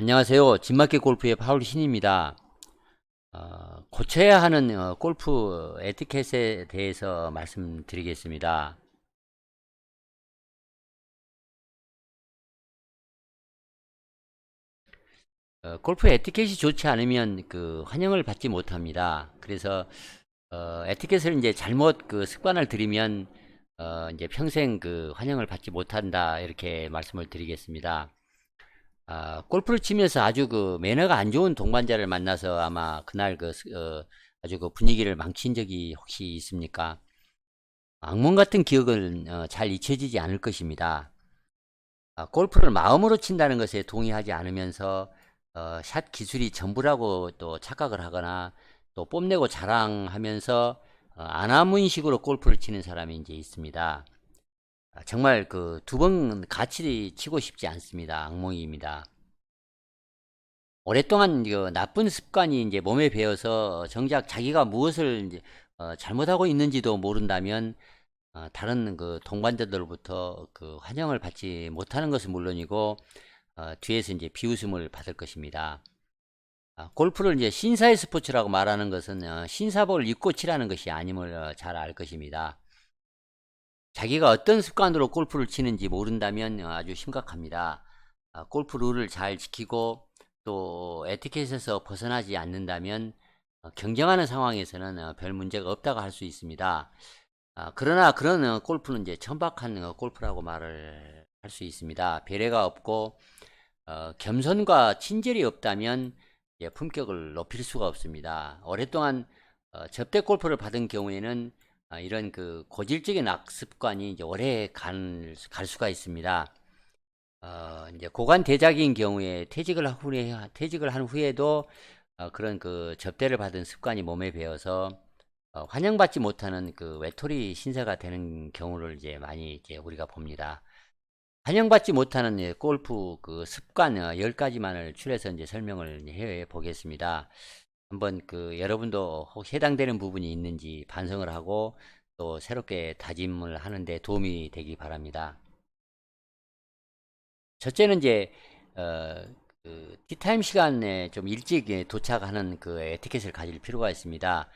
안녕하세요. 진마켓 골프의 파울 신입니다. 어, 고쳐야 하는 어, 골프 에티켓에 대해서 말씀드리겠습니다. 어, 골프 에티켓이 좋지 않으면 그 환영을 받지 못합니다. 그래서 어, 에티켓을 이제 잘못 그 습관을 들이면 어, 이제 평생 그 환영을 받지 못한다 이렇게 말씀을 드리겠습니다. 아, 골프를 치면서 아주 그 매너가 안 좋은 동반자를 만나서 아마 그날 그 스- 어, 아주 그 분위기를 망친 적이 혹시 있습니까? 악몽 같은 기억은 어, 잘 잊혀지지 않을 것입니다. 아, 골프를 마음으로 친다는 것에 동의하지 않으면서 어, 샷 기술이 전부라고 또 착각을 하거나 또 뽐내고 자랑하면서 어, 아나무인식으로 골프를 치는 사람이 이제 있습니다. 아, 정말 그 두 번 같이 치고 싶지 않습니다. 악몽입니다. 오랫동안 그 나쁜 습관이 이제 몸에 배어서 정작 자기가 무엇을 이제 어, 잘못하고 있는지도 모른다면 어, 다른 그 동반자들로부터 그 환영을 받지 못하는 것은 물론이고 어, 뒤에서 이제 비웃음을 받을 것입니다. 아, 골프를 이제 신사의 스포츠라고 말하는 것은 어, 신사복을 입고 치라는 것이 아님을 어, 잘알 것입니다. 자기가 어떤 습관으로 골프를 치는지 모른다면 어, 아주 심각합니다. 아, 골프 룰을 잘 지키고 또 에티켓에서 벗어나지 않는다면 어, 경쟁하는 상황에서는 어, 별 문제가 없다고 할 수 있습니다. 아, 그러나 그런 어, 골프는 이제 천박한 어, 골프라고 말을 할 수 있습니다. 배려가 없고 어, 겸손과 친절이 없다면 예, 품격을 높일 수가 없습니다. 오랫동안 어, 접대 골프를 받은 경우에는 아, 이런 그 고질적인 악습관이 이제 오래 갈, 갈 수가 있습니다. 어, 이제 고관 대작인 경우에 퇴직을 한 후에, 퇴직을 한 후에도 어, 그런 그 접대를 받은 습관이 몸에 배어서 어, 환영받지 못하는 그 외톨이 신세가 되는 경우를 이제 많이 이제 우리가 봅니다. 환영받지 못하는 예, 골프 그 습관 어, 10가지만을 추려서 이제 설명을 해 보겠습니다. 한번 그 여러분도 혹 해당되는 부분이 있는지 반성을 하고 또 새롭게 다짐을 하는데 도움이 되기 바랍니다. 첫째는 이제 어, 그 티타임 시간에 좀 일찍 예, 도착하는 그 에티켓을 가질 필요가 있습니다.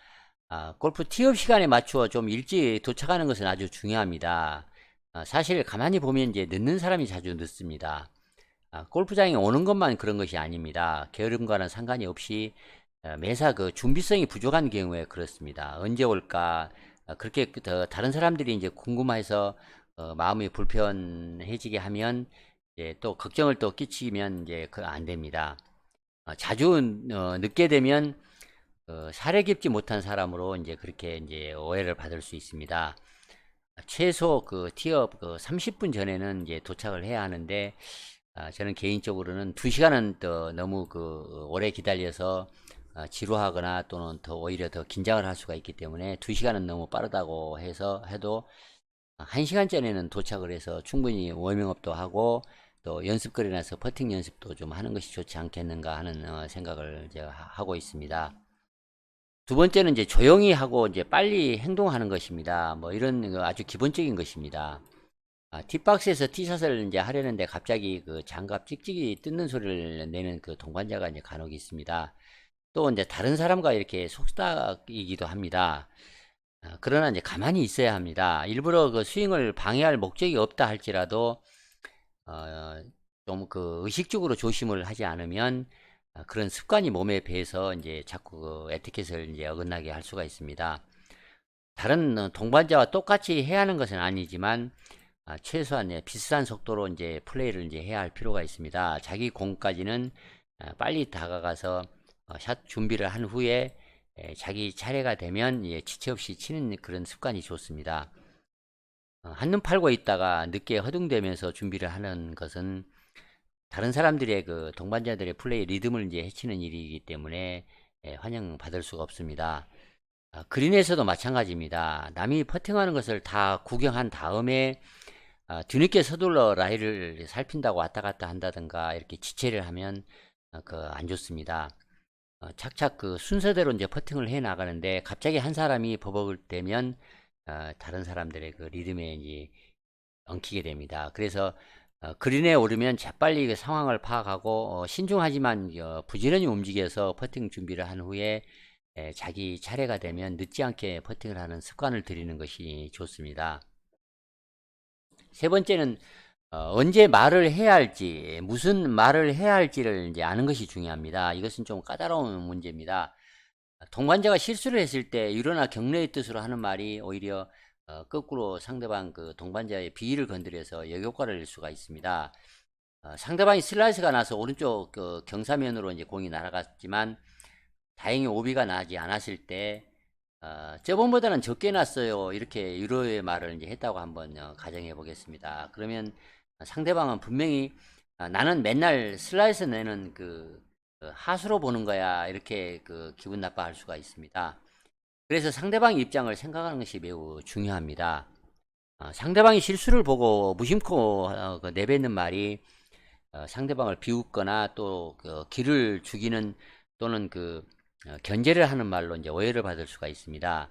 아, 골프 티업 시간에 맞추어 좀 일찍 도착하는 것은 아주 중요합니다. 아, 사실 가만히 보면 이제 늦는 사람이 자주 늦습니다. 아, 골프장에 오는 것만 그런 것이 아닙니다. 게으름과는 상관이 없이 어, 매사 그 준비성이 부족한 경우에 그렇습니다. 언제 올까? 어, 그렇게 그더 다른 사람들이 이제 궁금해서 어, 마음이 불편해지게 하면 이제 또 걱정을 또 끼치면 이제 그 안 됩니다. 어, 자주 어, 늦게 되면 어, 사려 깊지 못한 사람으로 이제 그렇게 이제 오해를 받을 수 있습니다. 최소 그 티업 그 30분 전에는 이제 도착을 해야 하는데 아, 저는 개인적으로는 2시간은 더 너무 그 오래 기다려서 아, 지루하거나 또는 더 오히려 더 긴장을 할 수가 있기 때문에 2시간은 너무 빠르다고 해서 해도 1시간 전에는 도착을 해서 충분히 워밍업도 하고 또 연습거리 나서 퍼팅 연습도 좀 하는 것이 좋지 않겠는가 하는 어, 생각을 제가 하- 하고 있습니다. 두 번째는 이제 조용히 하고 이제 빨리 행동하는 것입니다. 뭐 이런 거 아주 기본적인 것입니다. 아, 팁박스에서 티샷을 이제 하려는데 갑자기 그 장갑 찍찍이 뜯는 소리를 내는 그 동반자가 이제 간혹 있습니다. 또 이제 다른 사람과 이렇게 속삭이기도 합니다. 아, 그러나 이제 가만히 있어야 합니다. 일부러 그 스윙을 방해할 목적이 없다 할지라도 어, 좀 그 의식적으로 조심을 하지 않으면 아, 그런 습관이 몸에 배서 이제 자꾸 그 에티켓을 이제 어긋나게 할 수가 있습니다. 다른 어, 동반자와 똑같이 해야 하는 것은 아니지만 아, 최소한 예, 비슷한 속도로 이제 플레이를 이제 해야 할 필요가 있습니다. 자기 공까지는 아, 빨리 다가가서 어, 샷 준비를 한 후에 에, 자기 차례가 되면 예, 지체 없이 치는 그런 습관이 좋습니다. 어, 한눈 팔고 있다가 늦게 허둥대면서 준비를 하는 것은 다른 사람들의 그 동반자들의 플레이 리듬을 이제 해치는 일이기 때문에 예, 환영받을 수가 없습니다. 아, 그린에서도 마찬가지입니다. 남이 퍼팅하는 것을 다 구경한 다음에 아, 뒤늦게 서둘러 라이를 살핀다고 왔다 갔다 한다든가 이렇게 지체를 하면 어, 그안 좋습니다. 어, 착착 그 순서대로 이제 퍼팅을 해 나가는데 갑자기 한 사람이 버벅을 때면 어, 다른 사람들의 그 리듬에 이제 엉키게 됩니다. 그래서 어, 그린에 오르면 재빨리 그 상황을 파악하고 어, 신중하지만 어, 부지런히 움직여서 퍼팅 준비를 한 후에 에, 자기 차례가 되면 늦지 않게 퍼팅을 하는 습관을 들이는 것이 좋습니다. 세 번째는 어, 언제 말을 해야 할지, 무슨 말을 해야 할지를 이제 아는 것이 중요합니다. 이것은 좀 까다로운 문제입니다. 동반자가 실수를 했을 때 유로나 격려의 뜻으로 하는 말이 오히려 어, 거꾸로 상대방 그 동반자의 비위를 건드려서 역효과를 낼 수가 있습니다. 어, 상대방이 슬라이스가 나서 오른쪽 그 경사면으로 이제 공이 날아갔지만 다행히 오비가 나지 않았을 때 어, 저번보다는 적게 났어요. 이렇게 유로의 말을 이제 했다고 한번 어, 가정해 보겠습니다. 그러면 상대방은 분명히 아, 나는 맨날 슬라이스 내는 그, 그 하수로 보는 거야. 이렇게 그 기분 나빠할 수가 있습니다. 그래서 상대방 입장을 생각하는 것이 매우 중요합니다. 어, 상대방이 실수를 보고 무심코 어, 그 내뱉는 말이 어, 상대방을 비웃거나 또그 기를 죽이는 또는 그 어, 견제를 하는 말로 이제 오해를 받을 수가 있습니다.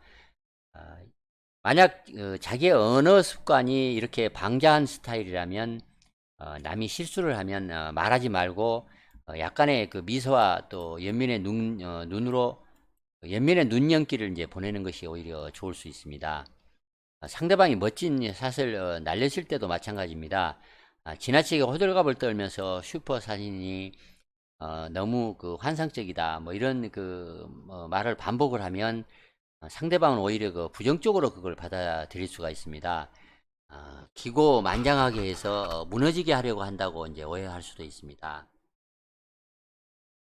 아, 만약 어, 자기의 언어 습관이 이렇게 방자한 스타일이라면 어, 남이 실수를 하면 어, 말하지 말고 어, 약간의 그 미소와 또 연민의 눈, 어, 눈으로 연민의 눈연기를 이제 보내는 것이 오히려 좋을 수 있습니다. 아, 상대방이 멋진 샷을 어, 날렸을 때도 마찬가지입니다. 아, 지나치게 호들갑을 떨면서 슈퍼 사진이 어, 너무 그 환상적이다 뭐 이런 그 어, 말을 반복을 하면 어, 상대방은 오히려 그 부정적으로 그걸 받아들일 수가 있습니다. 아, 기고 만장하게 해서 어, 무너지게 하려고 한다고 이제 오해할 수도 있습니다.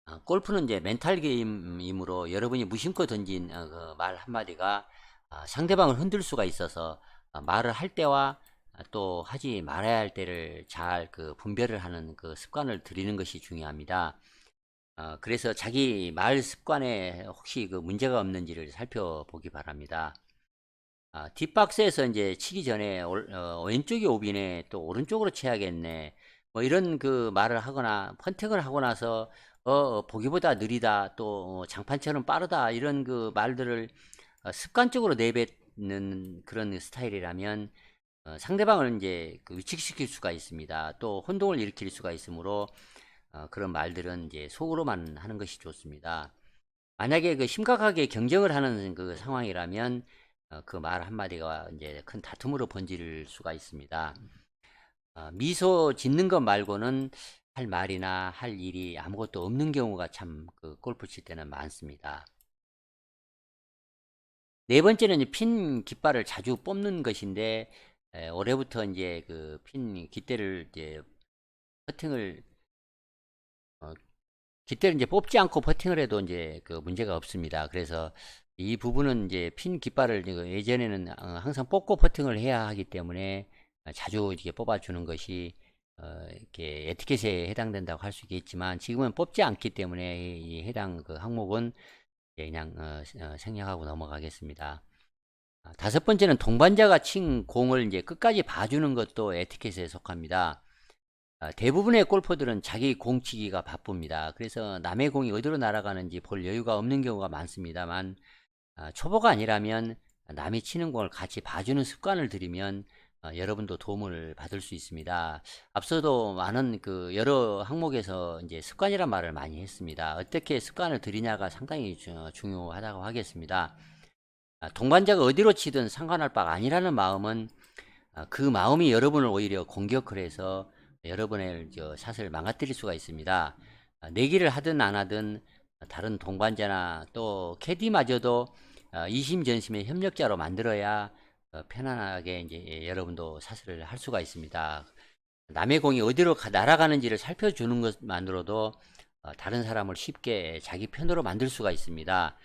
아, 골프는 이제 멘탈 게임이므로 여러분이 무심코 던진 어, 그말 한마디가 아, 상대방을 흔들 수가 있어서 아, 말을 할 때와 아, 또 하지 말아야 할 때를 잘 그 분별을 하는 그 습관을 들이는 것이 중요합니다. 어, 그래서 자기 말 습관에 혹시 그 문제가 없는지를 살펴보기 바랍니다. 아, 뒷박스에서 이제 치기 전에 올- 어, 왼쪽이 오비네 또 오른쪽으로 쳐야겠네 뭐 이런 그 말을 하거나 컨택을 하고 나서 어, 어, 보기보다 느리다 또 어, 장판처럼 빠르다 이런 그 말들을 어, 습관적으로 내뱉는 그런 스타일이라면 어, 상대방을 이제 그 위축시킬 수가 있습니다. 또 혼동을 일으킬 수가 있으므로 어, 그런 말들은 이제 속으로만 하는 것이 좋습니다. 만약에 그 심각하게 경쟁을 하는 그 상황이라면 어, 그말 한마디가 이제 큰 다툼으로 번질 수가 있습니다. 어, 미소 짓는 것 말고는 할 말이나 할 일이 아무것도 없는 경우가 참 그 골프 칠 때는 많습니다. 네 번째는 핀 깃발을 자주 뽑는 것인데 에, 올해부터 이제 그 핀 깃대를 이제 퍼팅을 어, 깃대를 이제 뽑지 않고 퍼팅을 해도 이제 그 문제가 없습니다. 그래서 이 부분은 이제 핀 깃발을 예전에는 어, 항상 뽑고 퍼팅을 해야 하기 때문에 어, 자주 이렇게 뽑아주는 것이 어, 이렇게 에티켓에 해당된다고 할 수 있겠지만 지금은 뽑지 않기 때문에 이 해당 그 항목은 그냥 어, 어, 생략하고 넘어가겠습니다. 아, 다섯 번째는 동반자가 친 공을 이제 끝까지 봐주는 것도 에티켓에 속합니다. 아, 대부분의 골퍼들은 자기 공치기가 바쁩니다. 그래서 남의 공이 어디로 날아가는지 볼 여유가 없는 경우가 많습니다만 아, 초보가 아니라면 남이 치는 공을 같이 봐주는 습관을 들이면 어, 여러분도 도움을 받을 수 있습니다. 앞서도 많은 그 여러 항목에서 이제 습관이란 말을 많이 했습니다. 어떻게 습관을 들이냐가 상당히 주- 중요하다고 하겠습니다. 아, 동반자가 어디로 치든 상관할 바가 아니라는 마음은 아, 그 마음이 여러분을 오히려 공격을 해서 여러분의 저 샷을 망가뜨릴 수가 있습니다. 아, 내기를 하든 안 하든 다른 동반자나 또 캐디마저도 어, 이심전심의 협력자로 만들어야 어, 편안하게 이제 예, 여러분도 샷을 할 수가 있습니다. 남의 공이 어디로 가- 날아가는지를 살펴주는 것만으로도 어, 다른 사람을 쉽게 자기 편으로 만들 수가 있습니다.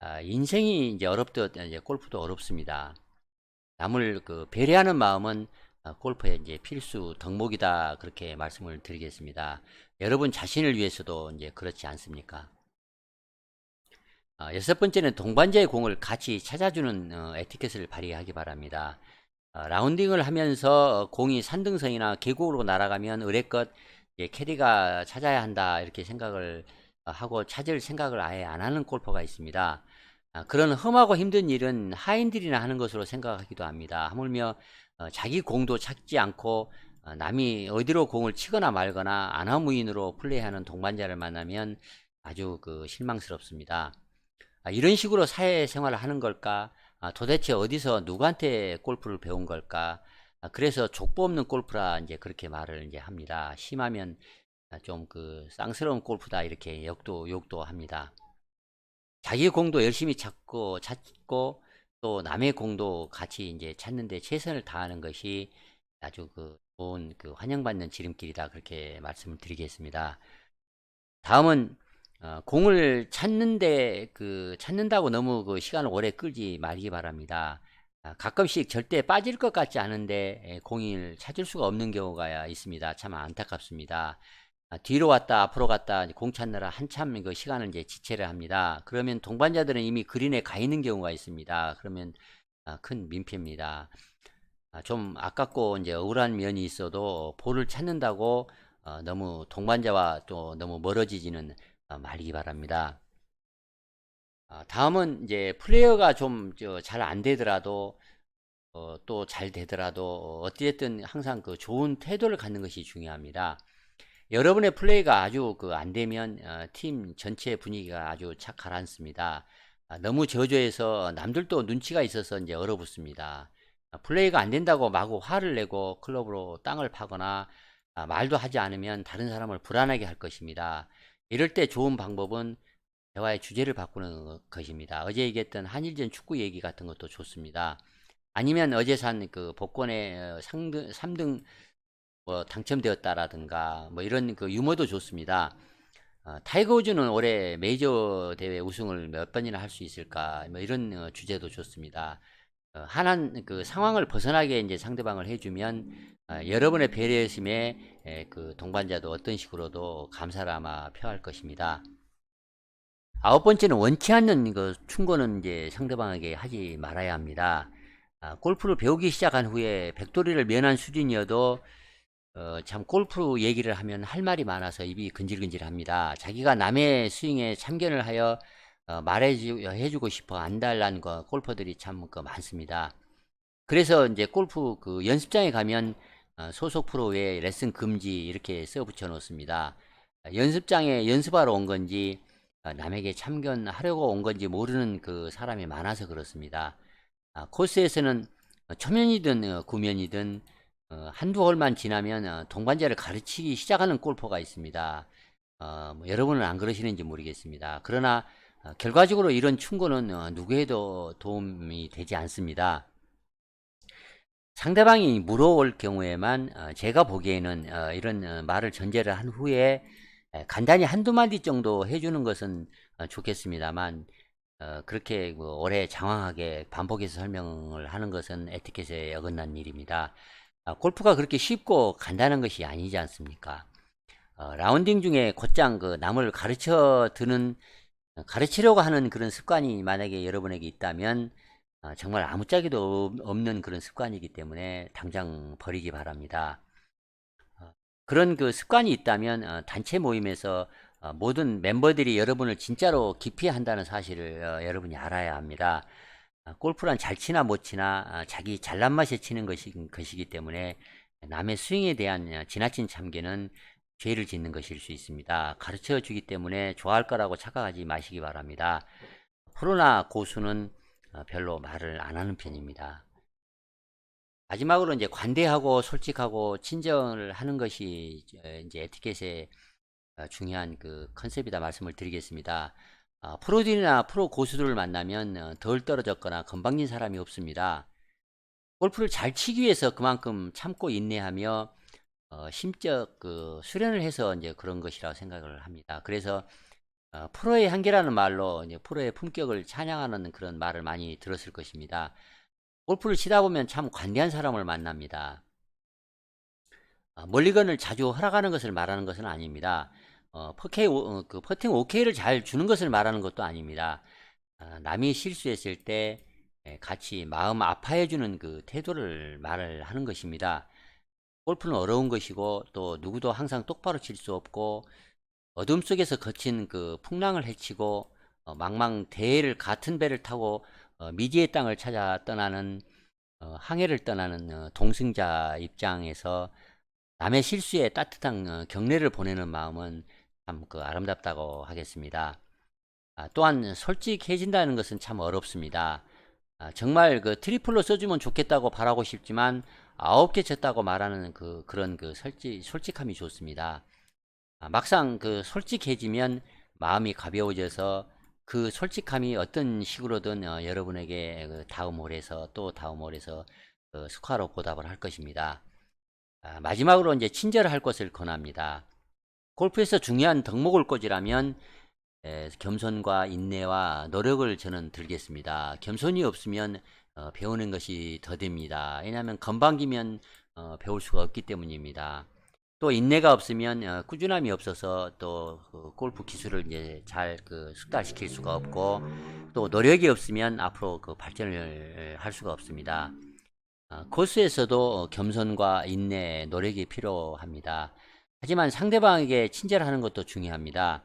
아, 인생이 이제 어렵듯 이제 골프도 어렵습니다. 남을 그 배려하는 마음은 어, 골프의 이제 필수 덕목이다 그렇게 말씀을 드리겠습니다. 여러분 자신을 위해서도 이제 그렇지 않습니까? 아, 여섯 번째는 동반자의 공을 같이 찾아주는 어, 에티켓을 발휘하기 바랍니다. 어, 라운딩을 하면서 공이 산등성이나 계곡으로 날아가면 의뢰껏 캐디가 찾아야 한다 이렇게 생각을 어, 하고 찾을 생각을 아예 안 하는 골퍼가 있습니다. 아, 그런 험하고 힘든 일은 하인들이나 하는 것으로 생각하기도 합니다. 하물며 어, 자기 공도 찾지 않고 어, 남이 어디로 공을 치거나 말거나 안하무인으로 플레이하는 동반자를 만나면 아주 그 실망스럽습니다. 아, 이런 식으로 사회생활을 하는 걸까? 아, 도대체 어디서 누구한테 골프를 배운 걸까? 아, 그래서 족보 없는 골프라 이제 그렇게 말을 이제 합니다. 심하면 좀 그 쌍스러운 골프다 이렇게 욕도 욕도 합니다. 자기 공도 열심히 찾고 찾고 또 남의 공도 같이 이제 찾는데 최선을 다하는 것이 아주 그 좋은 그 환영받는 지름길이다 그렇게 말씀을 드리겠습니다. 다음은 어, 공을 찾는데 그 찾는다고 너무 그 시간을 오래 끌지 말기 바랍니다. 아, 가끔씩 절대 빠질 것 같지 않은데 에, 공을 찾을 수가 없는 경우가 있습니다. 참 안타깝습니다. 아, 뒤로 왔다 앞으로 갔다 공 찾느라 한참 그 시간을 이제 지체를 합니다. 그러면 동반자들은 이미 그린에 가 있는 경우가 있습니다. 그러면 아, 큰 민폐입니다. 아, 좀 아깝고 이제 억울한 면이 있어도 볼을 찾는다고 어, 너무 동반자와 또 너무 멀어지지는 어, 말기 바랍니다. 아, 다음은 이제 플레이어가 좀 잘 안 되더라도 어, 또잘 되더라도 어찌됐든 항상 그 좋은 태도를 갖는 것이 중요합니다. 여러분의 플레이가 아주 그 안 되면 어, 팀 전체 분위기가 아주 착 가라앉습니다. 아, 너무 저조해서 남들도 눈치가 있어서 이제 얼어붙습니다. 아, 플레이가 안 된다고 마구 화를 내고 클럽으로 땅을 파거나 아, 말도 하지 않으면 다른 사람을 불안하게 할 것입니다. 이럴 때 좋은 방법은 대화의 주제를 바꾸는 것입니다. 어제 얘기했던 한일전 축구 얘기 같은 것도 좋습니다. 아니면 어제 산 그 복권에 상등, 3등 뭐 당첨되었다라든가 뭐 이런 그 유머도 좋습니다. 어, 타이거 우즈는 올해 메이저 대회 우승을 몇 번이나 할 수 있을까 뭐 이런 어, 주제도 좋습니다. 어, 하나는 그 상황을 벗어나게 이제 상대방을 해주면 어, 여러분의 배려심에 에, 그 동반자도 어떤 식으로도 감사를 아마 표할 것입니다. 아홉 번째는 원치 않는 그 충고는 이제 상대방에게 하지 말아야 합니다. 아, 골프를 배우기 시작한 후에 백돌이를 면한 수준이어도 어, 참 골프 얘기를 하면 할 말이 많아서 입이 근질근질합니다. 자기가 남의 스윙에 참견을 하여 어, 말해주고 싶어 안달난 거 골퍼들이 참 그 많습니다. 그래서 이제 골프 그 연습장에 가면 어, 소속 프로에 레슨 금지 이렇게 써 붙여 놓습니다. 연습장에 연습하러 온 건지 어, 남에게 참견하려고 온 건지 모르는 그 사람이 많아서 그렇습니다. 아, 코스에서는 초면이든 어, 구면이든 어, 한두 홀만 지나면 어, 동반자를 가르치기 시작하는 골퍼가 있습니다. 어, 뭐 여러분은 안 그러시는지 모르겠습니다. 그러나 어, 결과적으로 이런 충고는 어, 누구에도 도움이 되지 않습니다. 상대방이 물어올 경우에만 어, 제가 보기에는 어, 이런 어, 말을 전제를 한 후에 에, 간단히 한두 마디 정도 해주는 것은 어, 좋겠습니다만 어, 그렇게 뭐 오래 장황하게 반복해서 설명을 하는 것은 에티켓에 어긋난 일입니다. 아, 골프가 그렇게 쉽고 간단한 것이 아니지 않습니까? 어, 라운딩 중에 곧장 그 남을 가르쳐 드는 어, 가르치려고 하는 그런 습관이 만약에 여러분에게 있다면 어, 정말 아무짝에도 없- 없는 그런 습관이기 때문에 당장 버리기 바랍니다. 어, 그런 그 습관이 있다면 어, 단체 모임에서 어, 모든 멤버들이 여러분을 진짜로 기피한다는 사실을 어, 여러분이 알아야 합니다. 아, 골프란 잘 치나 못 치나 아, 자기 잘난 맛에 치는 것이, 것이기 때문에 남의 스윙에 대한 아, 지나친 참견은 죄를 짓는 것일 수 있습니다. 가르쳐 주기 때문에 좋아할 거라고 착각하지 마시기 바랍니다. 프로나 고수는 어, 별로 말을 안 하는 편입니다. 마지막으로 이제 관대하고 솔직하고 친절을 하는 것이 어, 이제 에티켓의 어, 중요한 그 컨셉이다 말씀을 드리겠습니다. 아, 프로들이나 프로 고수들을 만나면 어, 덜 떨어졌거나 건방진 사람이 없습니다. 골프를 잘 치기 위해서 그만큼 참고 인내하며 어, 심적 그 수련을 해서 이제 그런 것이라고 생각을 합니다. 그래서 어, 프로의 한계라는 말로 이제 프로의 품격을 찬양하는 그런 말을 많이 들었을 것입니다. 골프를 치다 보면 참 관대한 사람을 만납니다. 아, 멀리건을 자주 허락하는 것을 말하는 것은 아닙니다. 어, 퍼케이, 오- 어, 그 퍼팅 오케이를 잘 주는 것을 말하는 것도 아닙니다. 아, 남이 실수했을 때 에, 같이 마음 아파해주는 그 태도를 말을 하는 것입니다. 골프는 어려운 것이고 또 누구도 항상 똑바로 칠 수 없고 어둠 속에서 거친 그 풍랑을 헤치고 어, 망망대해를 같은 배를 타고 어, 미지의 땅을 찾아 떠나는 어, 항해를 떠나는 어, 동승자 입장에서 남의 실수에 따뜻한 어, 격려를 보내는 마음은 참 그 아름답다고 하겠습니다. 아, 또한 솔직해진다는 것은 참 어렵습니다. 아, 정말 그 트리플로 써주면 좋겠다고 바라고 싶지만 아홉 개 쳤다고 말하는 그 그런 그 솔직 솔직함이 좋습니다. 아, 막상 그 솔직해지면 마음이 가벼워져서 그 솔직함이 어떤 식으로든 어, 여러분에게 그 다음 홀에서 또 다음 홀에서 그 스코어로 보답을 할 것입니다. 아, 마지막으로 이제 친절할 것을 권합니다. 골프에서 중요한 덕목을 꽂으라면 에, 겸손과 인내와 노력을 저는 들겠습니다. 겸손이 없으면 어, 배우는 것이 더딥니다. 왜냐하면 건방지면 어, 배울 수가 없기 때문입니다. 또 인내가 없으면 어, 꾸준함이 없어서 또 그 골프 기술을 이제 잘 그 숙달시킬 수가 없고 또 노력이 없으면 앞으로 그 발전을 할 수가 없습니다. 어, 코스에서도 어, 겸손과 인내, 노력이 필요합니다. 하지만 상대방에게 친절하는 것도 중요합니다.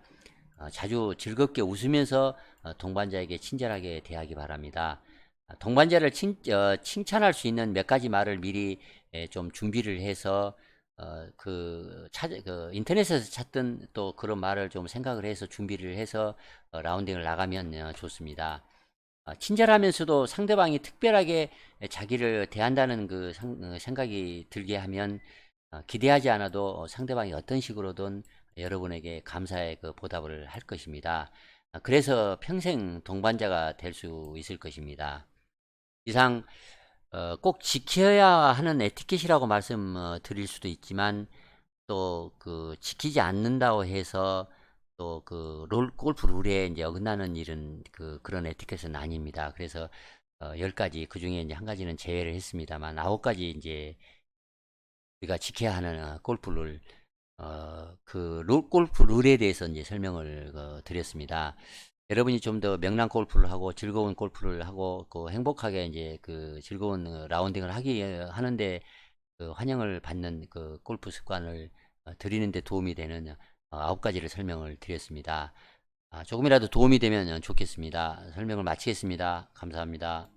어, 자주 즐겁게 웃으면서 어, 동반자에게 친절하게 대하기 바랍니다. 아, 동반자를 칭, 어, 칭찬할 수 있는 몇 가지 말을 미리 에, 좀 준비를 해서 어, 그, 찾, 그, 인터넷에서 찾던 또 그런 말을 좀 생각을 해서 준비를 해서 어, 라운딩을 나가면 어, 좋습니다. 어, 친절하면서도 상대방이 특별하게 자기를 대한다는 그 상- 어, 생각이 들게 하면 어, 기대하지 않아도 상대방이 어떤 식으로든 여러분에게 감사의 그 보답을 할 것입니다. 아, 그래서 평생 동반자가 될 수 있을 것입니다. 이상 어, 꼭 지켜야 하는 에티켓이라고 말씀드릴 수도 있지만 또 그 지키지 않는다고 해서 또 그 골프 룰에 이제 어긋나는 일은 그 그런 에티켓은 아닙니다. 그래서 어, 10가지 그 중에 이제 한 가지는 제외를 했습니다만 아홉 가지 이제 우리가 지켜야 하는 어, 골프 룰, 어, 그 룰, 골프 룰에 대해서 이제 설명을 어, 드렸습니다. 여러분이 좀 더 명랑 골프를 하고 즐거운 골프를 하고 그 행복하게 이제 그 즐거운 어, 라운딩을 하기 하는데 그 환영을 받는 그 골프 습관을 어, 들이는데 도움이 되는 어, 아홉 가지를 설명을 드렸습니다. 아, 조금이라도 도움이 되면 좋겠습니다. 설명을 마치겠습니다. 감사합니다.